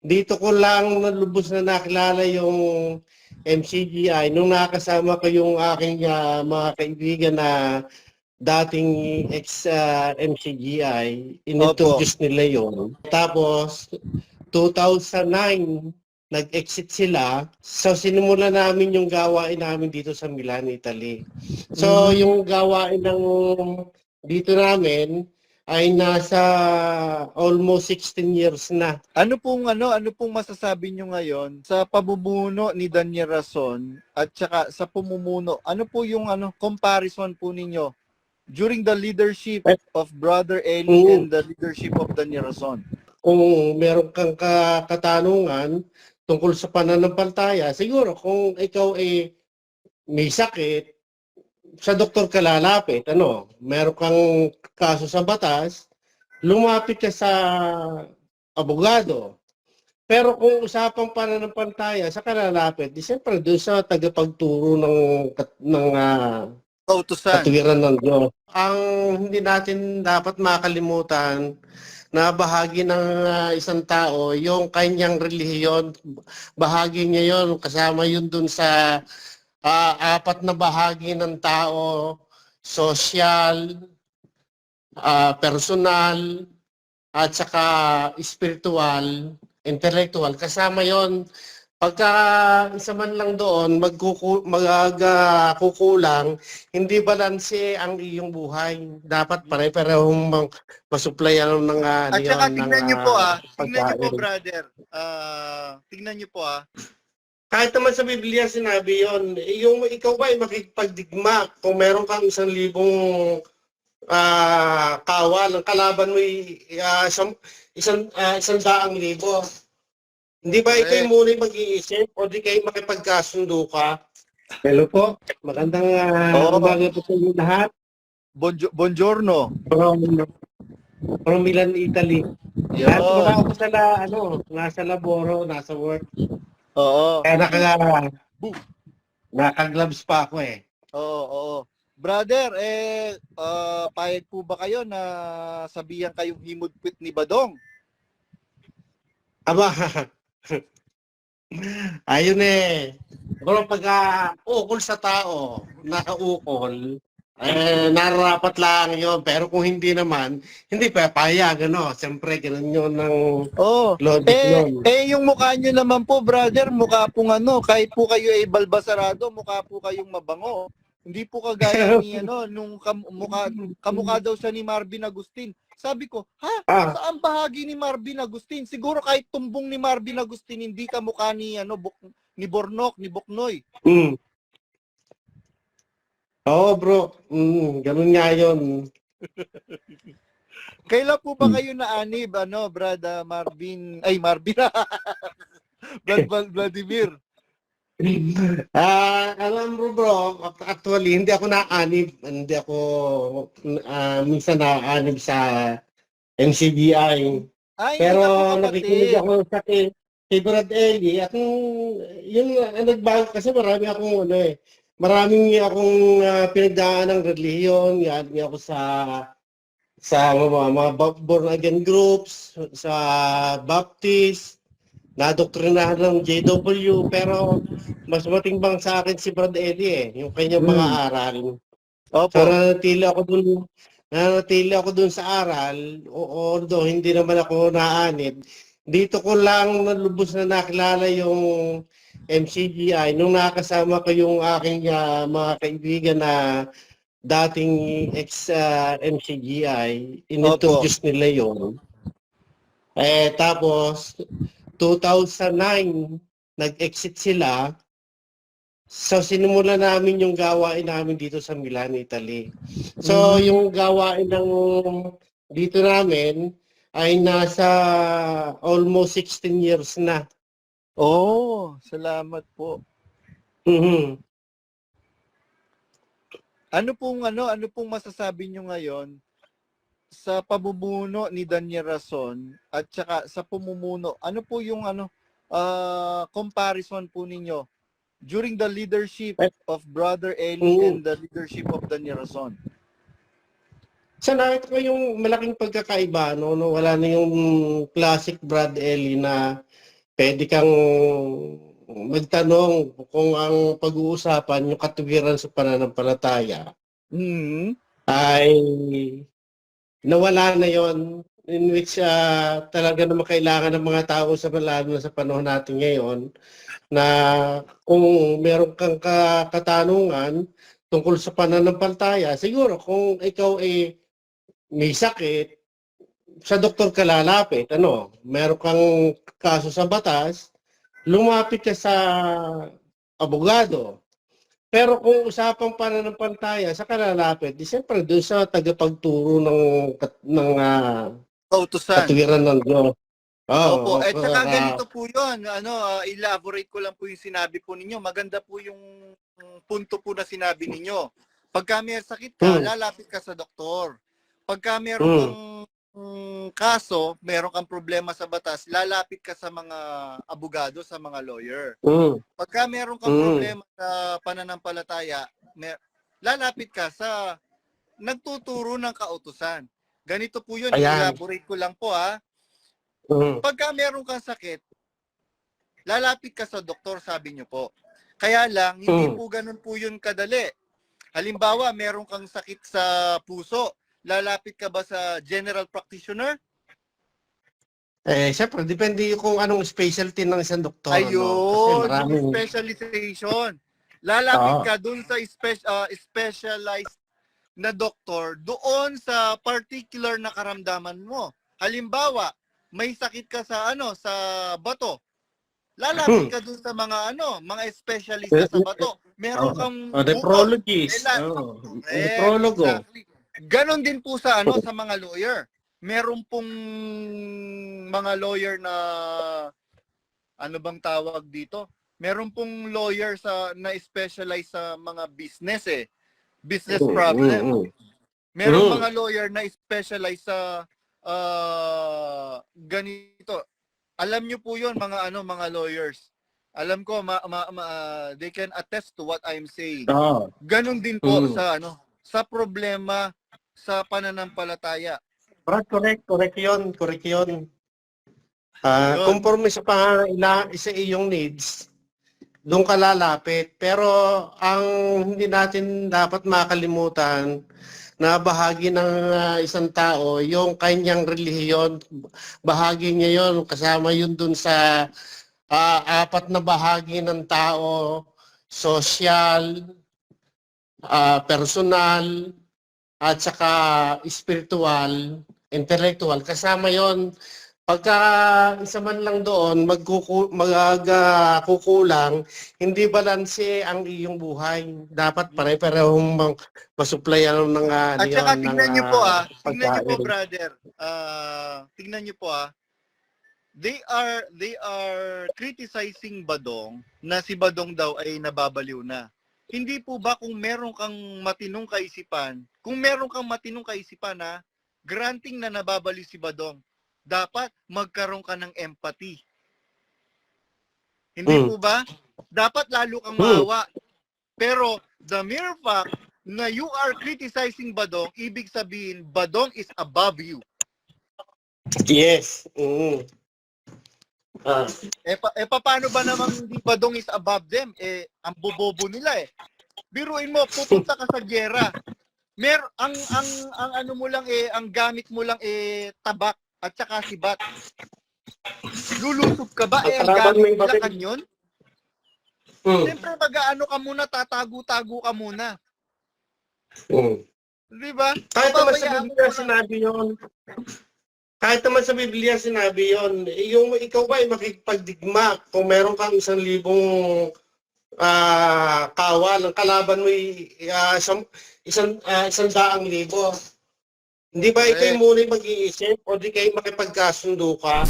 dito ko lang nalubos na nakilala yung MCGI nung nakasama ko yung aking ah, mga kaibigan na dating ex ah, MCGI. Inintroduce nila yon. Tapos 2009 nag-exit sila. So sinimula namin yung gawain namin dito sa Milan, Italy. So yung gawain ng dito namin ay nasa almost 16 years na. Ano pong ano, ano pong masasabi nyo ngayon sa pamumuno ni Daniel Rason at saka sa pumumuno? Ano po yung ano comparison po ninyo during the leadership of Brother Eli Oo. and the leadership of Daniel Rason? Kung meron kang ka- katanungan tungkol sa pananampalataya, siguro kung ikaw ay may sakit, sa doktor ka lalapit, ano, meron kang kaso sa batas, lumapit ka sa abogado. Pero kung usapang pananampalataya, sa kalalapit, di siyempre doon sa tagapagturo ng, ng ah, Kautusan. katuwiran ng Diyos. Ang hindi natin dapat makalimutan na bahagi ng ah, isang tao, yung kanyang relihiyon, bahagi niya yon kasama yun dun sa ah, apat na bahagi ng tao, social, ah, personal, at saka spiritual, intellectual. Kasama yon Pagka isa man lang doon, magkuku, magkukulang, hindi balanse ang iyong buhay. Dapat pare-parehong mang- masuplayan ng uh, At saka tingnan nyo po ah, tingnan nyo po brother, ah, tingnan nyo po ah, Kahit naman sa Biblia sinabi yon, yung ikaw ba ay makikipagdigma kung meron kang isang libong ah, kawal, ang kalaban mo ay ah, isang, isang, ah, isang daang libo. Hindi ba ikaw yung muna yung mag-iisip o di kayo makipagkasundo ka? Hello po. Magandang uh, Oo. umaga po sa inyo lahat. bonjo- buongiorno. From, from Milan, Italy. At Yun. wala ako sa la, ano, nasa laboro, nasa work. Oo. Kaya naka, naka-gloves pa ako eh. Oo, oo. Brother, eh, ah, payag po ba kayo na sabihan kayong himudpit ni Badong? Aba, ayun eh. Pero pag uh, ukol sa tao, nakaukol, eh, nararapat lang yun. Pero kung hindi naman, hindi pa payag, ano. Siyempre, ganun yun ng Oo. logic Eh, nun. eh, yung mukha nyo naman po, brother, mukha pong ano, kahit po kayo ay balbasarado, mukha po kayong mabango. Hindi po kagaya ni ano, nung kam- mukha, kamukha daw siya ni Marvin Agustin. Sabi ko, ha? Ah, Saan bahagi ni Marvin Agustin? Siguro kahit tumbong ni Marvin Agustin, hindi ka mukha ni, ano, Buk- ni Bornok, ni Buknoy. mm. Oo, bro. Mm, ganun nga yun. Kailan po ba kayo naanib, ano, brada Marvin, ay Marvin, Brad, Vladimir? Ah, alam mo bro, actually hindi ako naanib, hindi ako ah, minsan naanib sa MCBI. Ay, Pero nakikinig ako sa kay, kay Brad Eli at yung, yung ah, nagbago kasi marami akong ano eh, maraming akong uh, pinagdaan ng relihiyon, yan ako sa sa mga, mga born again groups, sa Baptist, nadoktrinahan ng JW, pero mas matimbang sa akin si Brad Eli eh, yung kanyang mga Hmm. aral. Opo. So nanatili ako dun, nanatili ako dun sa aral, o although hindi naman ako naanib, dito ko lang nalubos na nakilala yung MCGI nung nakasama ko yung aking ah, mga kaibigan na dating ex ah, MCGI, inintroduce nila yon. Eh tapos 2009 nag-exit sila. So sinimula namin yung gawain namin dito sa Milan, Italy. So Mhm. yung gawain ng dito namin ay nasa almost 16 years na. Oh, salamat po. Mhm. Ano pong ano, ano pong masasabi nyo ngayon sa pamumuno ni Daniel Rason at saka sa pumumuno? Ano po yung ano ah, comparison po ninyo during the leadership of Brother Eli Oo. and the leadership of Daniel Rason? Sa nakita ko yung malaking pagkakaiba, no, no, wala na yung classic Brad Ellie na pwede kang magtanong kung ang pag-uusapan yung katuwiran sa pananampalataya Mhm. ay nawala na yon in which ah, talaga naman kailangan ng mga tao sa lalo na sa panahon natin ngayon na kung meron kang ka- katanungan tungkol sa pananampalataya, siguro kung ikaw ay may sakit, sa doktor ka lalapit, ano, meron kang kaso sa batas, lumapit ka sa abogado. Pero kung usapang pananampalataya sa kalalapit, di siyempre doon sa tagapagturo ng ng ah, Kautusan. katuwiran ng Diyos. Oo, Opo, eh tsaka ah, ganito po 'yon. Ano, ah, elaborate ko lang po yung sinabi po ninyo. Maganda po yung punto po na sinabi ninyo. Pagka may sakit ka, Hmm. lalapit ka sa doktor. Pagka meron Hmm. kang mm, kaso, meron kang problema sa batas, lalapit ka sa mga abogado, sa mga lawyer. mm, Pagka meron kang Mm. problema sa pananampalataya, mer- lalapit ka sa nagtuturo ng kautusan. Ganito po yun, Ayan. elaborate ko lang po ha. mm, Pagka meron kang sakit, lalapit ka sa doktor, sabi niyo po. Kaya lang, hindi Mm. po ganun po yun kadali. Halimbawa, meron kang sakit sa puso, lalapit ka ba sa general practitioner? Eh, siyempre, depende kung anong specialty ng isang doktor. Ayun, maraming... yung specialization. Lalapit Oo. ka dun sa spe- ah, specialized na doktor doon sa particular na karamdaman mo. Halimbawa, may sakit ka sa ano, sa bato. Lalapit Hmm. ka dun sa mga ano, mga specialista sa bato. Meron Oo. kang Oh, nephrologist. Kailan? Oh, Eh, nephrologo. exactly. Ganon din po sa ano sa mga lawyer. Meron pong mga lawyer na ano bang tawag dito? Meron pong lawyer sa na specialize sa mga business eh. Business Mm, problem. mm, mm. Meron Mm. mga lawyer na specialize sa ah, ganito. Alam niyo po 'yon mga ano mga lawyers. Alam ko ma, ma- ma- ah, they can attest to what I'm saying. Oo. Ganon din po Mm. sa ano, sa problema sa pananampalataya. Correct, correct, correct yun, correct yun. Ah, Yun. conforme sa pangangailangan sa iyong needs, doon ka lalapit. Pero ang hindi natin dapat makalimutan na bahagi ng ah, isang tao, yung kanyang relihiyon, bahagi niya yun, kasama yun dun sa ah, apat na bahagi ng tao, social, ah, personal, at saka spiritual, intellectual, kasama yon Pagka isa man lang doon, magkuku, magkukulang, hindi balanse ang iyong buhay. Dapat pare-parehong masuplayan ng uh, At saka tingnan niyo po ah, tingnan niyo po brother. Ah, tingnan niyo po ah. They are they are criticizing Badong na si Badong daw ay nababaliw na. Hindi po ba kung meron kang matinong kaisipan, kung meron kang matinong kaisipan na granting na nababaliw si Badong, dapat magkaroon ka ng empathy. Hindi Hmm. po ba? Dapat lalo kang Hmm. maawa. Pero the mere fact na you are criticizing Badong, ibig sabihin Badong is above you. Yes. Mm. Ah, Eh, pa, eh paano ba naman hindi Badong is above them? Eh, ang bobobo nila eh. Biruin mo, pupunta ka sa gera. Mer, ang, ang, ang ano mo lang eh, ang gamit mo lang eh, tabak at saka sibat. Lulusob ka ba? Eh, ang mo gamit baril. kanyon? mm. Siyempre, mag-ano ka muna, tatago-tago ka muna. Mm. Di ba? Kahit naman sa mo Biblia sinabi yon. Kahit naman sa Biblia sinabi yon. Yung ikaw ba ay makikipagdigma kung meron kang isang libong ah kawal, ang kalaban mo ay ah, isang, isang, ah, isang daang libo. Hindi ba ikaw yung muna mag-iisip o di kayo makipagkasundo ka?